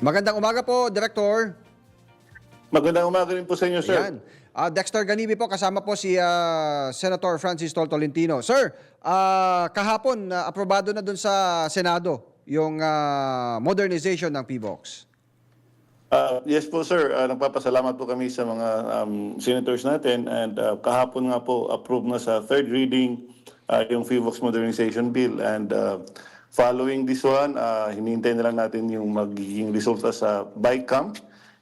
Magandang umaga po, Director. Magandang umaga rin po sa inyo, sir. Ayan. Ah, Dexter Ganibi po, kasama po si ah, Senator Francis Tol Tolentino. Sir, ah, kahapon, na aprobado na dun sa Senado yung ah, modernization ng PBOX. Ah, yes po, sir. Ah, nagpapasalamat po kami sa mga um, senators natin and ah, kahapon nga po approved na sa third reading ah, yung FIVOX Modernization Bill and ah, following this one, uh, hinihintay na lang natin yung magiging resulta sa BICAM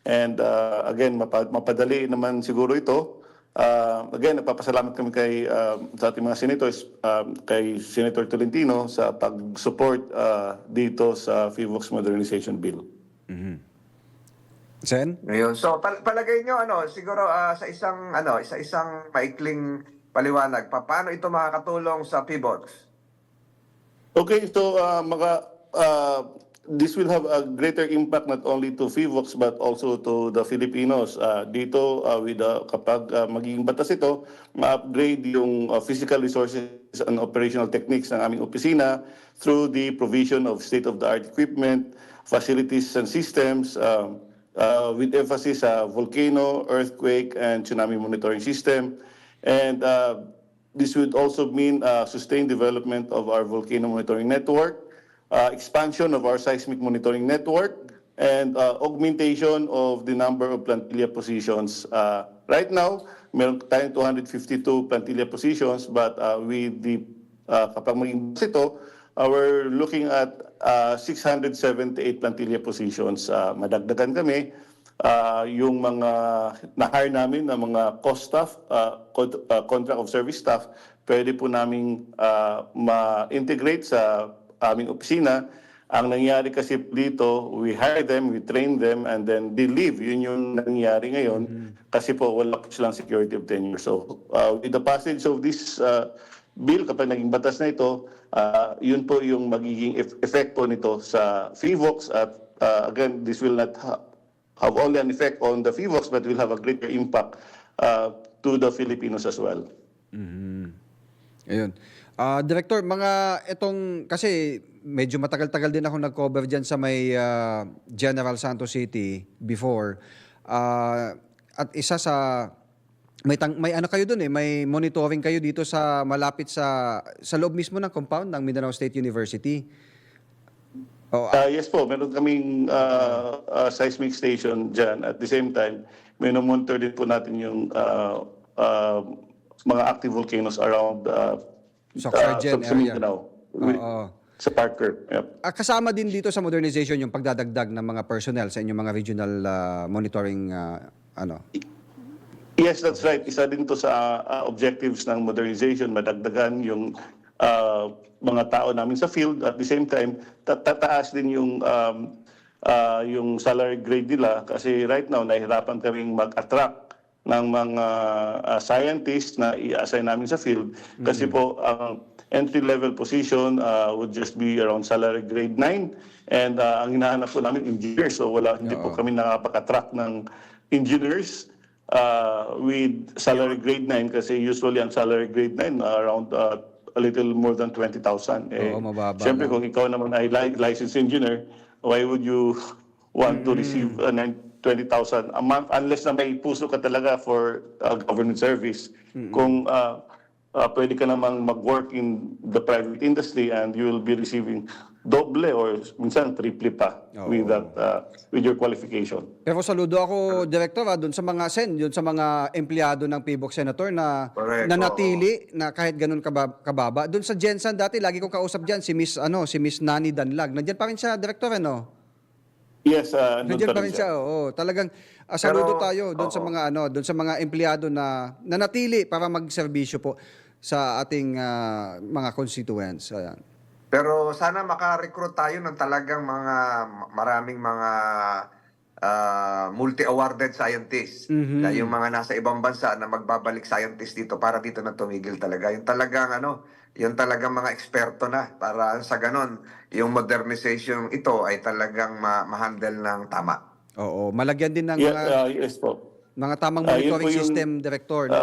and ah, again, mapa- mapadali naman siguro ito. Ah, again, nagpapasalamat kami kay ah, sa ating mga senators, ah, kay Senator Tolentino sa pag-support ah, dito sa FIVOX Modernization Bill. Sen? Ngayon, so pal- palagay nyo ano, siguro ah, sa isang ano, sa isang maikling paliwanag, pa- paano ito makakatulong sa PBOX? Okay, so uh, mga, uh, this will have a greater impact not only to FIVOX but also to the Filipinos. Uh, dito, uh, with, uh, kapag uh, magiging batas ito, ma-upgrade yung uh, physical resources and operational techniques ng aming opisina through the provision of state-of-the-art equipment, facilities and systems, um, uh, with emphasis sa volcano, earthquake, and tsunami monitoring system. And uh, this would also mean uh, sustained development of our volcano monitoring network, uh, expansion of our seismic monitoring network, and uh, augmentation of the number of plantilla positions. Uh, right now, meron tayong 252 plantilla positions, but uh, with the uh, kapag uh, we're looking at uh, 678 plantilla positions. Uh, madagdagan kami. Uh, yung mga na-hire namin na mga cost staff, uh, con- uh, contract of service staff, pwede po namin uh, ma-integrate sa aming opisina. Ang nangyari kasi dito, we hire them, we train them, and then they leave. Yun yung nangyari ngayon kasi po wala po silang security of tenure. So uh, with the passage of this uh, bill, kapag naging batas na ito, uh, yun po yung magiging ef- epekto nito sa FIVOX at uh, again, this will not ha- have only an effect on the FIVOX but will have a greater impact uh, to the Filipinos as well. Ayun. Ah, Director, mga itong, kasi medyo matagal-tagal din ako nag-cover dyan sa may ah, General Santos City before. Ah, at isa sa, may, tang, may ano kayo dun eh, may monitoring kayo dito sa malapit sa, sa loob mismo ng compound ng Mindanao State University. Oh, Uh, yes po, meron kaming uh, uh, seismic station dyan. At the same time, monitor din po natin yung uh, uh, mga active volcanoes around uh, Sa uh, sa area. Mindanao. Oo. Sa Parker. Yep. Kasama din dito sa modernization yung pagdadagdag ng mga personnel sa inyong mga regional ah, monitoring ah, ano. Yes, that's right. Isa din to sa uh, objectives ng modernization, madagdagan yung uh, mga tao namin sa field. At the same time, ta- tataas din yung um, uh, yung salary grade nila. Kasi right now nahihirapan kaming mag-attract ng mga uh, scientists na i-assign namin sa field. Kasi po ang entry level position uh, would just be around salary grade 9 and uh, ang hinahanap po namin engineers. So wala hindi po kami nakapag-attract ng engineers uh, with salary grade 9 kasi usually ang salary grade 9 uh, around uh, a little more than 20,000. Eh, Oo, mababa, Siyempre no? kung ikaw naman ay li- licensed engineer, why would you want to receive uh, nine- 20,000 a month unless na may puso ka talaga for uh, government service. Kung uh, uh, pwede ka namang mag-work in the private industry and you will be receiving doble or minsan triple pa with that uh, with your qualification. Pero saludo ako, Director, ah, doon sa mga sen, doon sa mga empleyado ng PBOK Senator na Correct, nanatili na kahit ganun kababa, kababa. Doon sa Jensen dati, lagi kong kausap diyan si Miss ano, si Miss Nani Danlag. Nandiyan pa rin siya, Director, ano? Yes, uh, Nandiyan pa rin siya, oo. Talagang ah, saludo Pero, tayo doon sa oo. mga ano, doon sa mga empleyado na nanatili para magserbisyo po sa ating ah, mga constituents. Ayan. Pero sana maka-recruit tayo ng talagang mga maraming mga ah, multi-awarded scientists. Na yung mga nasa ibang bansa na magbabalik scientist dito para dito na tumigil talaga. Yung talagang ano, yung talagang mga eksperto na para sa ganon, yung modernization ito ay talagang ma- ma-handle ng tama. Oo, malagyan din ng Yeah, mga uh, yes po. mga tamang Ah, yun monitoring po yung- system, Director. no?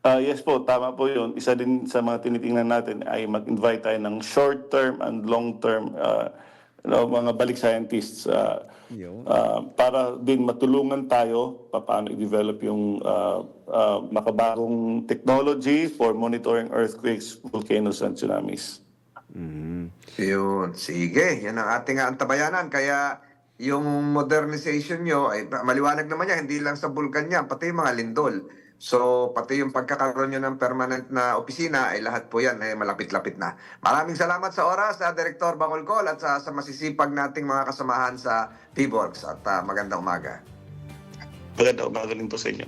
Uh, uh, yes po, tama po yun. Isa din sa mga tinitingnan natin ay mag-invite tayo ng short-term and long-term uh, no, mga balik scientists ah, Yun. ah, para din matulungan tayo paano i-develop yung ah, ah, makabagong technology for monitoring earthquakes, volcanoes, and tsunamis. Yun, sige. Yan ang ating antabayanan. Kaya yung modernization nyo, ay maliwanag naman yan, hindi lang sa bulkan yan, pati yung mga lindol. So, pati yung pagkakaroon nyo ng permanent na opisina, ay lahat po yan, ay malapit-lapit na. Maraming salamat sa oras, sa Direktor Bacolcol at sa, sa masisipag nating mga kasamahan sa PBORGS. At ah, magandang umaga. Maganda umaga rin po sa inyo.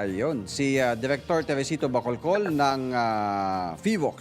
Ayun, si ah, Director Teresito Bacolcol ng uh, FIVOX.